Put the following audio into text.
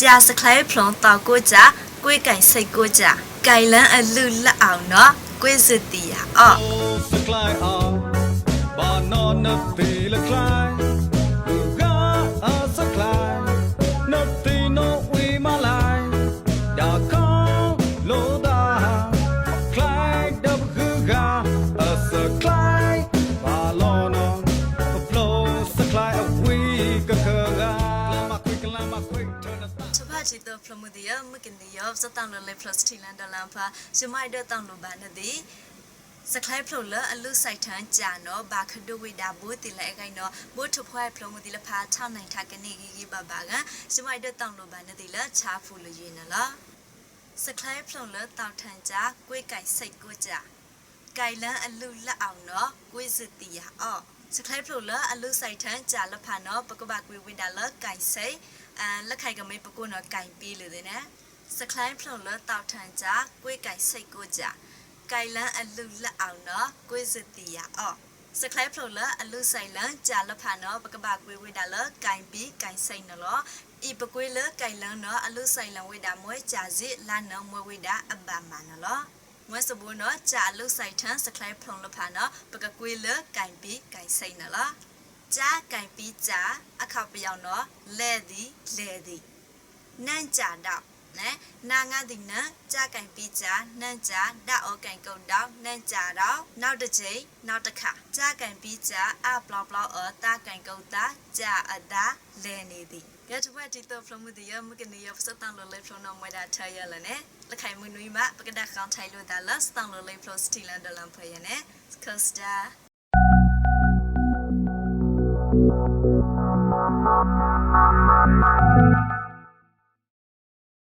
ကြာစခလိုက်ဖလွန်တောက်ကိုကြာကွေးကိုင်စိတ်ကိုကြာဂိုင်လန်းအလူလက်အောင်နော်ကွေးစစ်တီယာအော်စကလိုက်အောင်ဘာ it up စပါချီတော့ဖလမှုဒီယမကင်ဒီယောစတန်လိုလေဖလစတီလန်ဒလန်ဖာရှမိုက်တော့တောင်းလိုပါနေသည်စကလိုက်ဖလို့လအလူဆိုင်ထန်းကြာနော်ဘာခဒုဝိဒါဘိုးတီလဲအကိုင်နော်ဘိုးထဖွားဖလို့မှုဒီလဖာ6နိုင်ထားကနေကြီးကြီးပါပါကရှမိုက်တော့တောင်းလိုပါနေသည်လချာဖူလို့ရင်းနော်စကလိုက်ဖလို့လတောက်ထန်းကြာကွေးကိုင်စိတ်ကိုကြာไก่လန်းအလူလက်အောင်နော်ကွေးစစ်တီယာအော့ စခလိုက်ဖလိုလအလုဆိုင်ထန်ဂျာလဖာနောပကဘကွေဝိဒါလကိုင်ဆေအန်လက်ခိုင်ကမေပကုနောကိုင်ပီလေတဲ့နဲစခလိုက်ဖလိုလတောက်ထန်ဂျာကွေကိုင်ဆိတ်ကိုဂျာကိုင်လန်းအလုလက်အောင်နောကွေစတီယာအော့စကလိုက်ဖလိုလအလုဆိုင်လန်ဂျာလဖာနောပကဘကွေဝိဒါလကိုင်ပီကိုင်ဆိုင်နလောဤပကွေလကိုင်လန်နောအလုဆိုင်လန်ဝိဒါမွေဂျာစီလာနောမွေဝိဒါအဘာမနလော မွဲစဘူနော်ကြာလုတ်ဆိုင်ထန်းစကလိုက်ဖုံလဖာနော်ပကကွေးလကင်ပြီးကင်စိတ်နော်လားကြာကင်ပြီးကြာအခါပြောင်နော်လဲသည်လဲသည်နန့်ကြာတော့နဲနာငါသည်နန့်ကြာကင်ပြီးကြာနန့်ကြာဓာတ်ဩကင်ကုတ်တော့နန့်ကြာတော့နောက်တစ်ချိန်နောက်တစ်ခါကြာကင်ပြီးကြာအပလော့ပလော့အတာကင်ကုတ်တာကြာအတာလဲနေသည်ကဲတပတ်တီတော့ဖလို့မှုဒီရမကနေရစတန်လိုလေဖလို့နော်မွေးတာထားရလနဲ့ လက်ခိုင်မှုနွေးမှာပကဒခေါင်းထိုင်လို့ဒါလစတန်လိုလေဖလို့စတီလန်ဒလန်ဖွေရနဲ့စကစတာ Thank